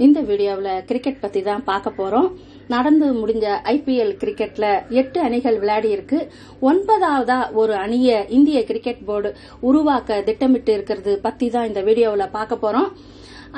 இந்த வீடியோவில் கிரிக்கெட் பற்றி தான் பார்க்க போகிறோம் நடந்து முடிஞ்ச ஐபிஎல் கிரிக்கெட்ல எட்டு அணிகள் விளையாடி இருக்கு ஒன்பதாவதா ஒரு அணியை இந்திய கிரிக்கெட் போர்டு உருவாக்க திட்டமிட்டு இருக்கிறது பத்தி தான் இந்த வீடியோவில் பார்க்க போறோம்.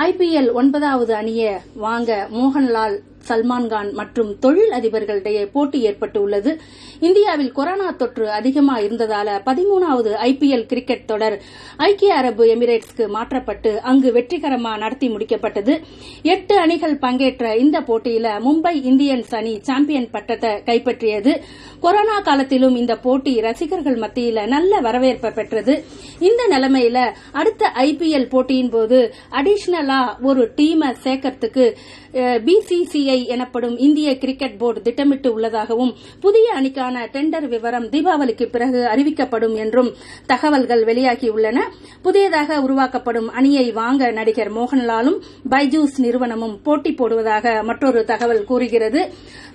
ஐபிஎல் ஒன்பதாவது அணியை வாங்க மோகன்லால் சல்மான்கான் மற்றும் தொழில் அதிபர்களிடையே போட்டி ஏற்பட்டு உள்ளது இந்தியாவில் கொரோனா தொற்று அதிகமாக இருந்ததால பதிமூணாவது ஐபிஎல் கிரிக்கெட் தொடர் ஐக்கிய அரபு எமிரேட்ஸ்க்கு மாற்றப்பட்டு அங்கு வெற்றிகரமாக நடத்தி முடிக்கப்பட்டது. எட்டு அணிகள் பங்கேற்ற இந்த போட்டியில மும்பை இந்தியன்ஸ் அணி சாம்பியன் பட்டத்தை கைப்பற்றியது. கொரோனா காலத்திலும் இந்த போட்டி ரசிகர்கள் மத்தியில் நல்ல வரவேற்பை பெற்றது. இந்த நிலைமையில அடுத்த ஐபிஎல் போட்டியின் போது அடிஷனலா ஒரு டீமை சேர்க்கறதுக்கு பிசிசிஐ எனப்படும் இந்திய கிரிக்கெட் போர்டு திட்டமிட்டு உள்ளதாகவும் புதிய அணிக்கான டெண்டர் விவரம் தீபாவளிக்கு பிறகு அறிவிக்கப்படும் என்றும் தகவல்கள் வெளியாகியுள்ளன புதியதாக உருவாக்கப்படும் அணியை வாங்க நடிகர் மோகன்லாலும் பைஜூஸ் நிறுவனமும் போட்டி போடுவதாக மற்றொரு தகவல் கூறுகிறது.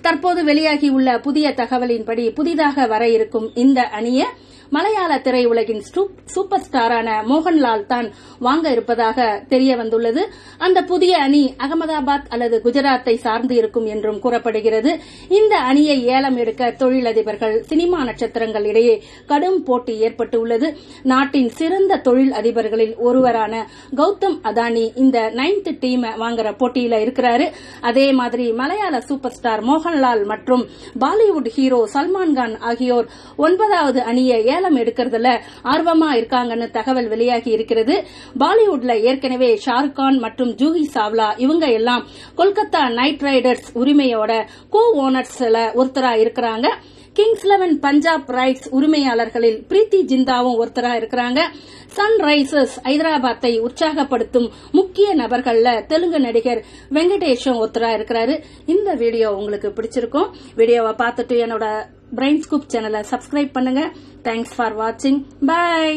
தற்போது வெளியாகியுள்ள புதிய தகவலின்படி புதிதாக வர இருக்கும் இந்த அணியை மலையாள திரையுலகின் சூப்பர் ஸ்டாரான மோகன்லால் தான் வாங்க இருப்பதாக தெரிய வந்துள்ளது. அந்த புதிய அணி அகமதாபாத் அல்லது குஜராத்தை சார்ந்து இருக்கும் என்றும் கூறப்படுகிறது. இந்த அணியை ஏலம் எடுக்க தொழிலதிபர்கள் சினிமா நட்சத்திரங்கள் இடையே கடும் போட்டி ஏற்பட்டுள்ளது. நாட்டின் சிறந்த தொழில் அதிபர்களில் ஒருவரான கௌதம் அதானி இந்த நைன்த் டீம் வாங்குற போட்டியில இருக்கிறாரு. அதே மாதிரி மலையாள சூப்பர் ஸ்டார் மோகன்லால் மற்றும் பாலிவுட் ஹீரோ சல்மான்கான் ஆகியோர் ஒன்பதாவது அணியை ஏலம் எடுக்கிறதுல ஆர்வமா இருக்காங்கன்னு தகவல் வெளியாகி இருக்கிறது. பாலிவுட்ல ஏற்கனவே ஷாருக் கான் மற்றும் ஜூஹி சாவ்லா இவங்க எல்லாம் கொல்கத்தா நைட் ரைடர்ஸ் உரிமையோட கோ ஓனர்ஸ்ல ஒருத்தரா இருக்கிறாங்க. கிங்ஸ் லெவன் பஞ்சாப் ரைட்ஸ் உரிமையாளர்களில் பிரீத்தி ஜிந்தாவும் ஒருத்தரா இருக்கிறாங்க. சன்ரைசர்ஸ் ஹைதராபாத்தை உற்சாகப்படுத்தும் முக்கிய நபர்கள்ல தெலுங்கு நடிகர் வெங்கடேஷும் ஒருத்தரா இருக்கிறாரு. இந்த வீடியோ உங்களுக்கு பிடிச்சிருக்கும். வீடியோவை பார்த்துட்டு என்னோட பிரைன் ஸ்கூப் சேனலை சப்ஸ்கிரைப் பண்ணுங்க. தேங்க்ஸ் ஃபார் வாட்சிங் பை